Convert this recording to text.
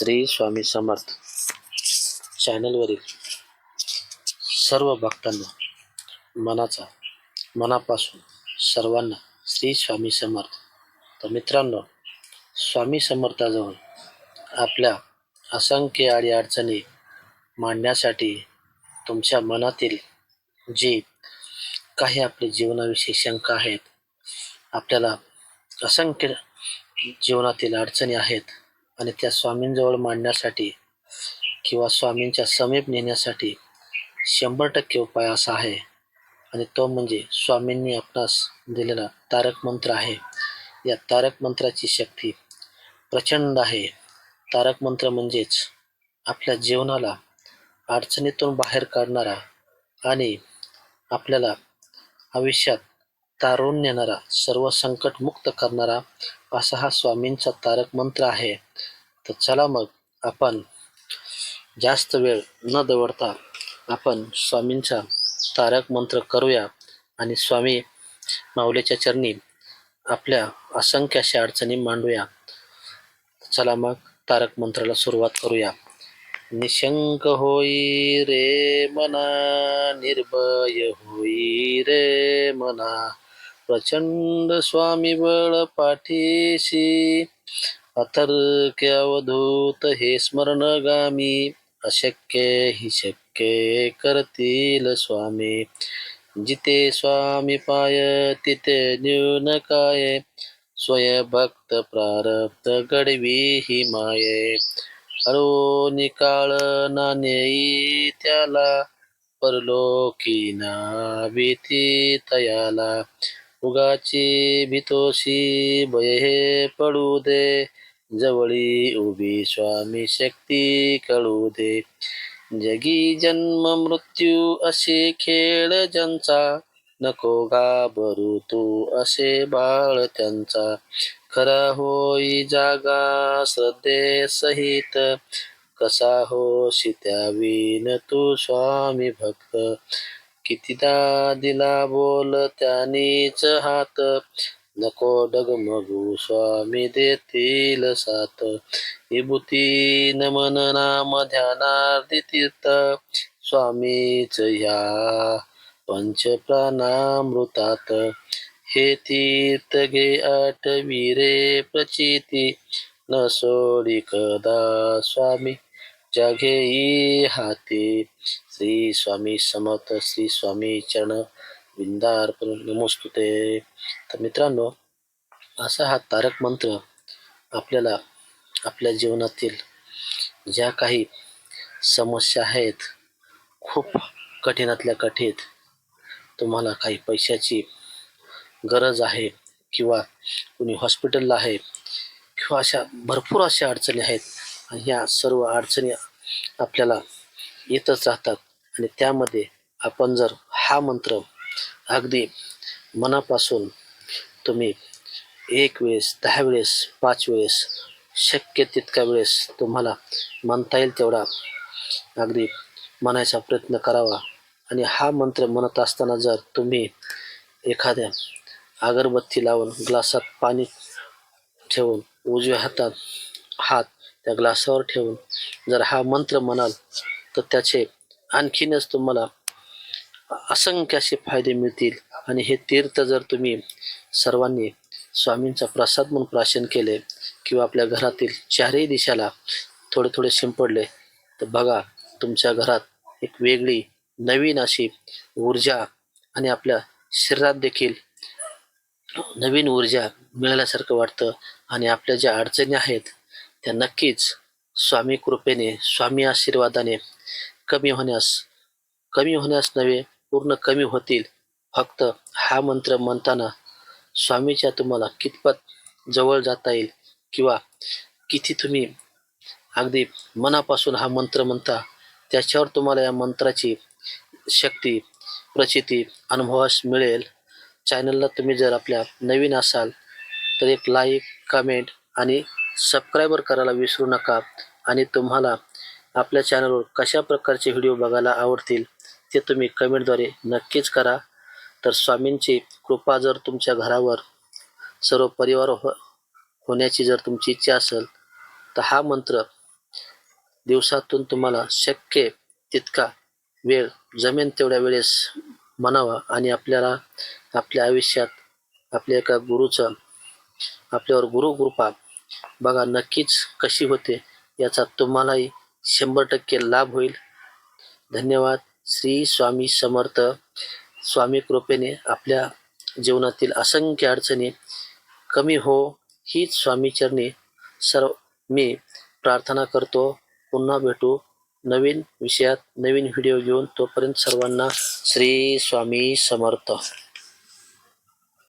श्री स्वामी समर्थ चॅनलवरील सर्व भक्तांना मनाचा मनापासून सर्वांना श्री स्वामी समर्थ. तर मित्रांनो स्वामी समर्थाजवळ आपल्या असंख्य अडीअडचणी मांडण्यासाठी तुमच्या मनातील जी काही आपली जीवनाविषयी शंका आहेत आपल्याला असंख्य जीवनातील अडचणी आहेत आणि त्या स्वामींजवळ मांडण्यासाठी किंवा स्वामींच्या समीप नेण्यासाठी शंभर टक्के उपाय असा आहे. आणि तो म्हणजे स्वामींनी आपणास दिलेला तारक मंत्र आहे. या तारक मंत्राची शक्ती प्रचंड आहे. तारक मंत्र म्हणजेच आपल्या जीवनाला अडचणीतून बाहेर काढणारा आणि आपल्याला आयुष्यात तारून नेणारा सर्व संकट मुक्त करणारा असा हा स्वामींचा तारक मंत्र आहे. तर चला मग आपण जास्त वेळ न दवडता आपण स्वामींचा तारक मंत्र करूया आणि स्वामी माऊलीच्या चरणी आपल्या असंख्य अशा अडचणी मांडूया. चला मग तारक मंत्राला सुरुवात करूया. निशंक होई रे मना निर्भय होई रे मना. प्रचंड स्वामी बळ पाठीशी. अथर्क्य अवधूत हे स्मरणगामी. अशक्य हि शक्य करतील स्वामी. जिथे स्वामी पाय तिथे न्यून काय. स्वय भक्त प्रारब्ध गडवी ही माये. अरो निकाळ नानेई त्याला. परलोकी ना भीती तयाला. उगाची भीतोशी भय हे पडू दे. जवळी उभी स्वामी शक्ती कळू दे. जगी जन्म मृत्यू असे खेळ ज्यांचा. नको घाबरू तू असे बाळ त्यांचा. खरा होई जागा श्रद्धे सहित. कसा होशी त्यावीन तू स्वामी भक्त. कितीदा दिला बोल त्यानीच हात. नको डगमगू स्वामी देतील साथ. विभूती नमन नाम ध्यानार्धी तीर्थ स्वामीच या पंच प्राणामृतात हे तीर्थ घे आठवी रे प्रचिती. न सोडी कदा स्वामी. जाघेई हाती. श्री स्वामी समर्थ श्री स्वामी चरण विंदार्पण नमोस्तुते. तर मित्रांनो असा हा तारक मंत्र आपल्याला आपल्या जीवनातील ज्या काही समस्या आहेत खूप कठीणातल्या कठीण तुम्हाला काही पैशाची गरज आहे किंवा कुणी हॉस्पिटलला आहे किंवा अशा भरपूर अशा अडचणी आहेत ह्या सर्व अडचणी आपल्याला येतच राहतात. आणि त्यामध्ये आपण जर हा मंत्र अगदी मनापासून तुम्ही एक वेळेस दहा वेळेस पाच वेळेस शक्य तितक्या वेळेस तुम्हाला म्हणता येईल तेवढा अगदी म्हणायचा प्रयत्न करावा. आणि हा मंत्र म्हणत असताना जर तुम्ही एखाद्या अगरबत्ती लावून ग्लासात पाणी ठेवून उजव्या हातात हात त्या ग्लासावर ठेवून. जर हा मंत्र म्हणाल तर त्याचे आणखीनच तुम्हाला असंख्य असे फायदे मिळतील. आणि हे तीर्थ जर तुम्ही सर्वांनी स्वामींचा प्रसाद म्हणून प्राशन केले किंवा आपल्या घरातील चारही दिशाला थोडे थोडे शिंपडले तर बघा तुमच्या घरात एक वेगळी नवीन अशी ऊर्जा आणि आपल्या शरीरात देखील नवीन ऊर्जा मिळाल्यासारखं वाटतं. आणि आपल्या ज्या अडचणी आहेत त्या नक्कीच स्वामी कृपेने स्वामी आशीर्वादाने कमी होण्यास कमी होण्यास नव्हे पूर्ण कमी होतील. फक्त हा मंत्र म्हणताना स्वामीच्या तुम्हाला कितपत जवळ जाता येईल किंवा किती तुम्ही अगदी मनापासून हा मंत्र म्हणता त्याच्यावर तुम्हाला या मंत्राची शक्ती प्रचिती अनुभवास मिळेल. चॅनलला तुम्ही जर आपल्या नवीन असाल तर एक लाईक कमेंट आणि सबस्क्रायबर करायला विसरू नका. आणि तुम्हाला आपल्या चॅनलवर कशा प्रकारचे व्हिडिओ बघायला आवडतील ते तुम्ही कमेंटद्वारे नक्कीच करा. तर स्वामींची कृपा जर तुमच्या घरावर सर्व परिवार हो होण्याची जर तुमची इच्छा असेल तर हा मंत्र दिवसातून तुम्हाला शक्य तितका वेळ जमेन तेवढ्या वेळेस म्हणावा. आणि आपल्याला आपल्या आयुष्यात आपल्या एका गुरुचं आपल्यावर गुरु कृपा बघा नक्कीच कशी होते. याचा तुम्हालाही शंभर टक्के लाभ होईल. धन्यवाद. श्री स्वामी समर्थ स्वामी कृपेने आपल्या जीवनातील असंख्य अडचणी कमी हो हीच स्वामीचरणी सर्व मी प्रार्थना करतो. पुन्हा भेटू नवीन विषयात नवीन व्हिडिओ घेऊन तोपर्यंत सर्वांना श्री स्वामी समर्थ.